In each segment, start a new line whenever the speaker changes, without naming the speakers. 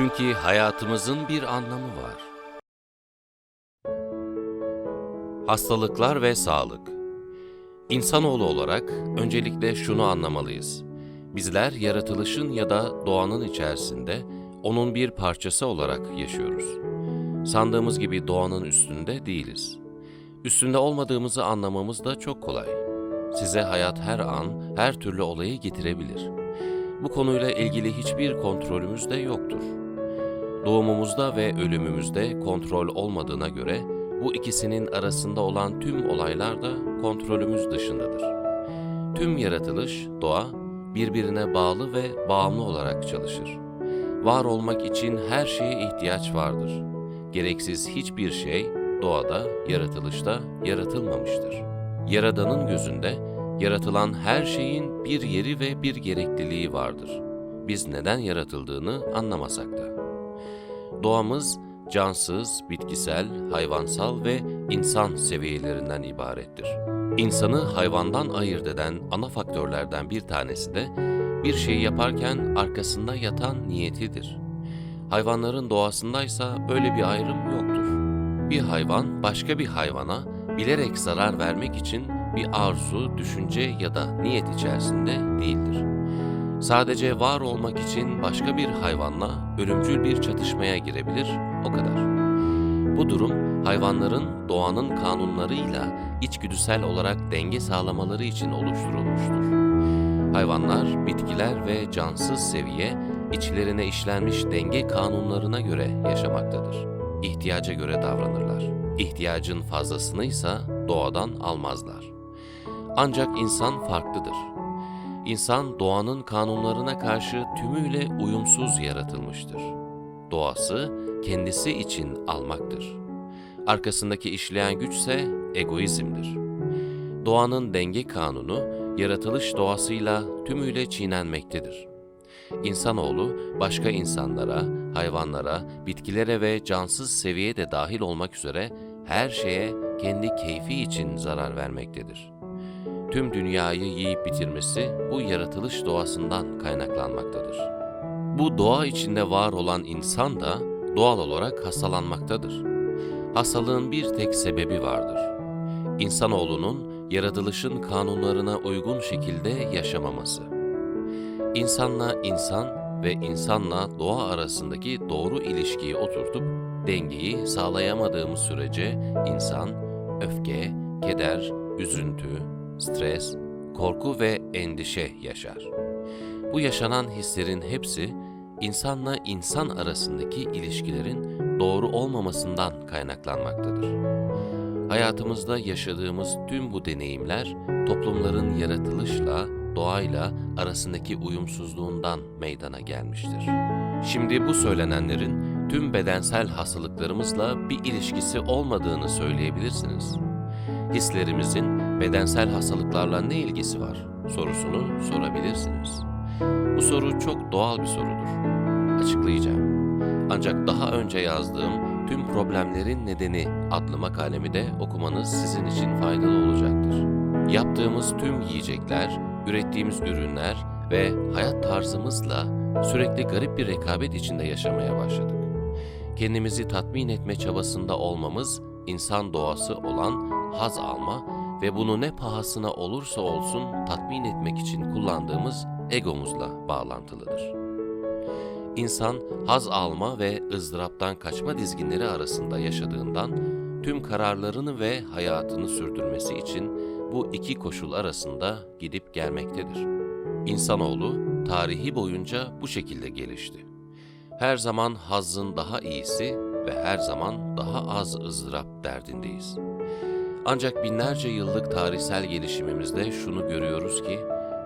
Çünkü hayatımızın bir anlamı var. Hastalıklar ve sağlık. İnsanoğlu olarak öncelikle şunu anlamalıyız. Bizler yaratılışın ya da doğanın içerisinde onun bir parçası olarak yaşıyoruz. Sandığımız gibi doğanın üstünde değiliz. Üstünde olmadığımızı anlamamız da çok kolay. Size hayat her an, her türlü olayı getirebilir. Bu konuyla ilgili hiçbir kontrolümüz de yoktur. Doğumumuzda ve ölümümüzde kontrol olmadığına göre bu ikisinin arasında olan tüm olaylar da kontrolümüz dışındadır. Tüm yaratılış, doğa birbirine bağlı ve bağımlı olarak çalışır. Var olmak için her şeye ihtiyaç vardır. Gereksiz hiçbir şey doğada, yaratılışta yaratılmamıştır. Yaradanın gözünde yaratılan her şeyin bir yeri ve bir gerekliliği vardır. Biz neden yaratıldığını anlamasak da. Doğamız cansız, bitkisel, hayvansal ve insan seviyelerinden ibarettir. İnsanı hayvandan ayırt eden ana faktörlerden bir tanesi de bir şeyi yaparken arkasında yatan niyetidir. Hayvanların doğasındaysa böyle bir ayrım yoktur. Bir hayvan başka bir hayvana bilerek zarar vermek için bir arzu, düşünce ya da niyet içerisinde değildir. Sadece var olmak için başka bir hayvanla ölümcül bir çatışmaya girebilir, o kadar. Bu durum hayvanların doğanın kanunlarıyla içgüdüsel olarak denge sağlamaları için oluşturulmuştur. Hayvanlar, bitkiler ve cansız seviye içlerine işlenmiş denge kanunlarına göre yaşamaktadır. İhtiyaca göre davranırlar. İhtiyacın fazlasını ise doğadan almazlar. Ancak insan farklıdır. İnsan doğanın kanunlarına karşı tümüyle uyumsuz yaratılmıştır. Doğası kendisi için almaktır. Arkasındaki işleyen güçse egoizmdir. Doğanın denge kanunu yaratılış doğasıyla tümüyle çiğnenmektedir. İnsanoğlu başka insanlara, hayvanlara, bitkilere ve cansız seviyeye de dahil olmak üzere her şeye kendi keyfi için zarar vermektedir. Tüm dünyayı yiyip bitirmesi bu yaratılış doğasından kaynaklanmaktadır. Bu doğa içinde var olan insan da doğal olarak hastalanmaktadır. Hastalığın bir tek sebebi vardır. İnsanoğlunun yaratılışın kanunlarına uygun şekilde yaşamaması. İnsanla insan ve insanla doğa arasındaki doğru ilişkiyi oturtup dengeyi sağlayamadığımız sürece insan öfke, keder, üzüntü, stres, korku ve endişe yaşar. Bu yaşanan hislerin hepsi insanla insan arasındaki ilişkilerin doğru olmamasından kaynaklanmaktadır. Hayatımızda yaşadığımız tüm bu deneyimler toplumların yaratılışla, doğayla arasındaki uyumsuzluğundan meydana gelmiştir. Şimdi bu söylenenlerin tüm bedensel hastalıklarımızla bir ilişkisi olmadığını söyleyebilirsiniz. Hislerimizin bedensel hastalıklarla ne ilgisi var sorusunu sorabilirsiniz. Bu soru çok doğal bir sorudur. Açıklayacağım. Ancak daha önce yazdığım Tüm Problemlerin Nedeni adlı makalemi de okumanız sizin için faydalı olacaktır. Yaptığımız tüm yiyecekler, ürettiğimiz ürünler ve hayat tarzımızla sürekli garip bir rekabet içinde yaşamaya başladık. Kendimizi tatmin etme çabasında olmamız insan doğası olan haz alma ve bunu ne pahasına olursa olsun tatmin etmek için kullandığımız egomuzla bağlantılıdır. İnsan haz alma ve ızdıraptan kaçma dizginleri arasında yaşadığından tüm kararlarını ve hayatını sürdürmesi için bu iki koşul arasında gidip gelmektedir. İnsanoğlu tarihi boyunca bu şekilde gelişti. Her zaman hazzın daha iyisi ve her zaman daha az ızdırap derdindeyiz. Ancak binlerce yıllık tarihsel gelişimimizde şunu görüyoruz ki,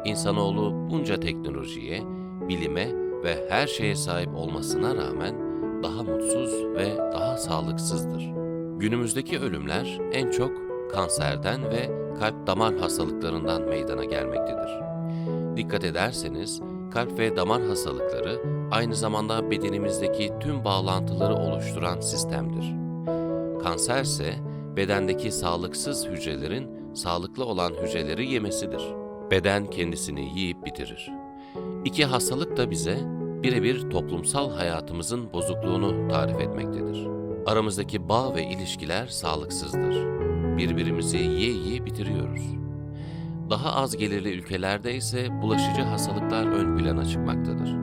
insanoğlu bunca teknolojiye, bilime ve her şeye sahip olmasına rağmen daha mutsuz ve daha sağlıksızdır. Günümüzdeki ölümler en çok kanserden ve kalp damar hastalıklarından meydana gelmektedir. Dikkat ederseniz kalp ve damar hastalıkları aynı zamanda bedenimizdeki tüm bağlantıları oluşturan sistemdir. Kanser ise bedendeki sağlıksız hücrelerin sağlıklı olan hücreleri yemesidir. Beden kendisini yiyip bitirir. İki hastalık da bize birebir toplumsal hayatımızın bozukluğunu tarif etmektedir. Aramızdaki bağ ve ilişkiler sağlıksızdır. Birbirimizi yiye yiye bitiriyoruz. Daha az gelirli ülkelerde ise bulaşıcı hastalıklar ön plana çıkmaktadır.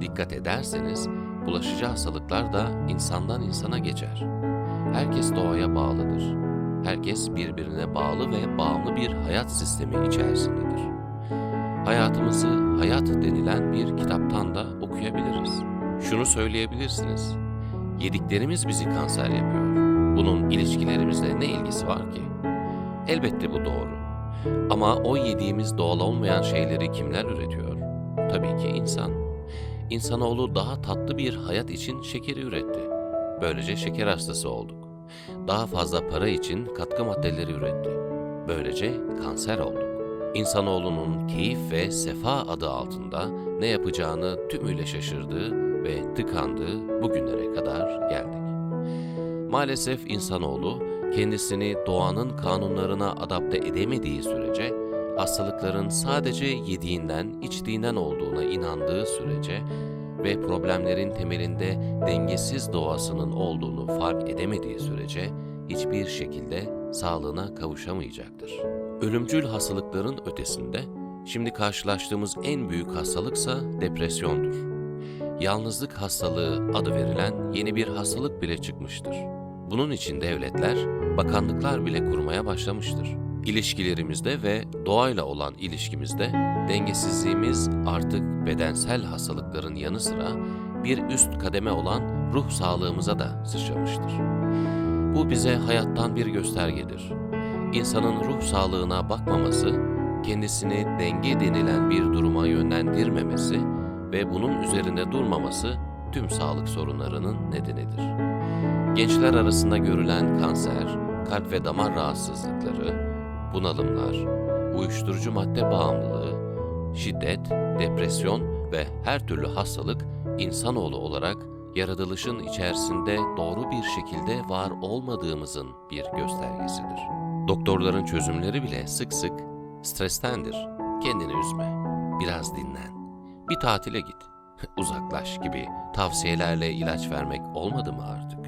Dikkat ederseniz bulaşıcı hastalıklar da insandan insana geçer. Herkes doğaya bağlıdır. Herkes birbirine bağlı ve bağımlı bir hayat sistemi içerisindedir. Hayatımızı hayat denilen bir kitaptan da okuyabiliriz. Şunu söyleyebilirsiniz. Yediklerimiz bizi kanser yapıyor. Bunun ilişkilerimizle ne ilgisi var ki? Elbette bu doğru. Ama o yediğimiz doğal olmayan şeyleri kimler üretiyor? Tabii ki insan. İnsanoğlu daha tatlı bir hayat için şekeri üretti. Böylece şeker hastası olduk. Daha fazla para için katkı maddeleri üretti. Böylece kanser olduk. İnsanoğlunun keyif ve sefa adı altında ne yapacağını tümüyle şaşırdığı ve tıkandığı bugünlere kadar geldik. Maalesef insanoğlu kendisini doğanın kanunlarına adapte edemediği sürece hastalıkların sadece yediğinden, içtiğinden olduğuna inandığı sürece ve problemlerin temelinde dengesiz doğasının olduğunu fark edemediği sürece hiçbir şekilde sağlığına kavuşamayacaktır. Ölümcül hastalıkların ötesinde şimdi karşılaştığımız en büyük hastalıksa depresyondur. Yalnızlık hastalığı adı verilen yeni bir hastalık bile çıkmıştır. Bunun için devletler, bakanlıklar bile kurmaya başlamıştır. İlişkilerimizde ve doğayla olan ilişkimizde dengesizliğimiz artık bedensel hastalıkların yanı sıra bir üst kademe olan ruh sağlığımıza da sıçramıştır. Bu bize hayattan bir göstergedir. İnsanın ruh sağlığına bakmaması, kendisini denge denilen bir duruma yönlendirmemesi ve bunun üzerinde durmaması tüm sağlık sorunlarının nedenidir. Gençler arasında görülen kanser, kalp ve damar rahatsızlıkları, bunalımlar, uyuşturucu madde bağımlılığı, şiddet, depresyon ve her türlü hastalık insanoğlu olarak yaratılışın içerisinde doğru bir şekilde var olmadığımızın bir göstergesidir. Doktorların çözümleri bile sık sık strestendir. Kendini üzme, biraz dinlen, bir tatile git, uzaklaş gibi tavsiyelerle ilaç vermek olmadı mı artık?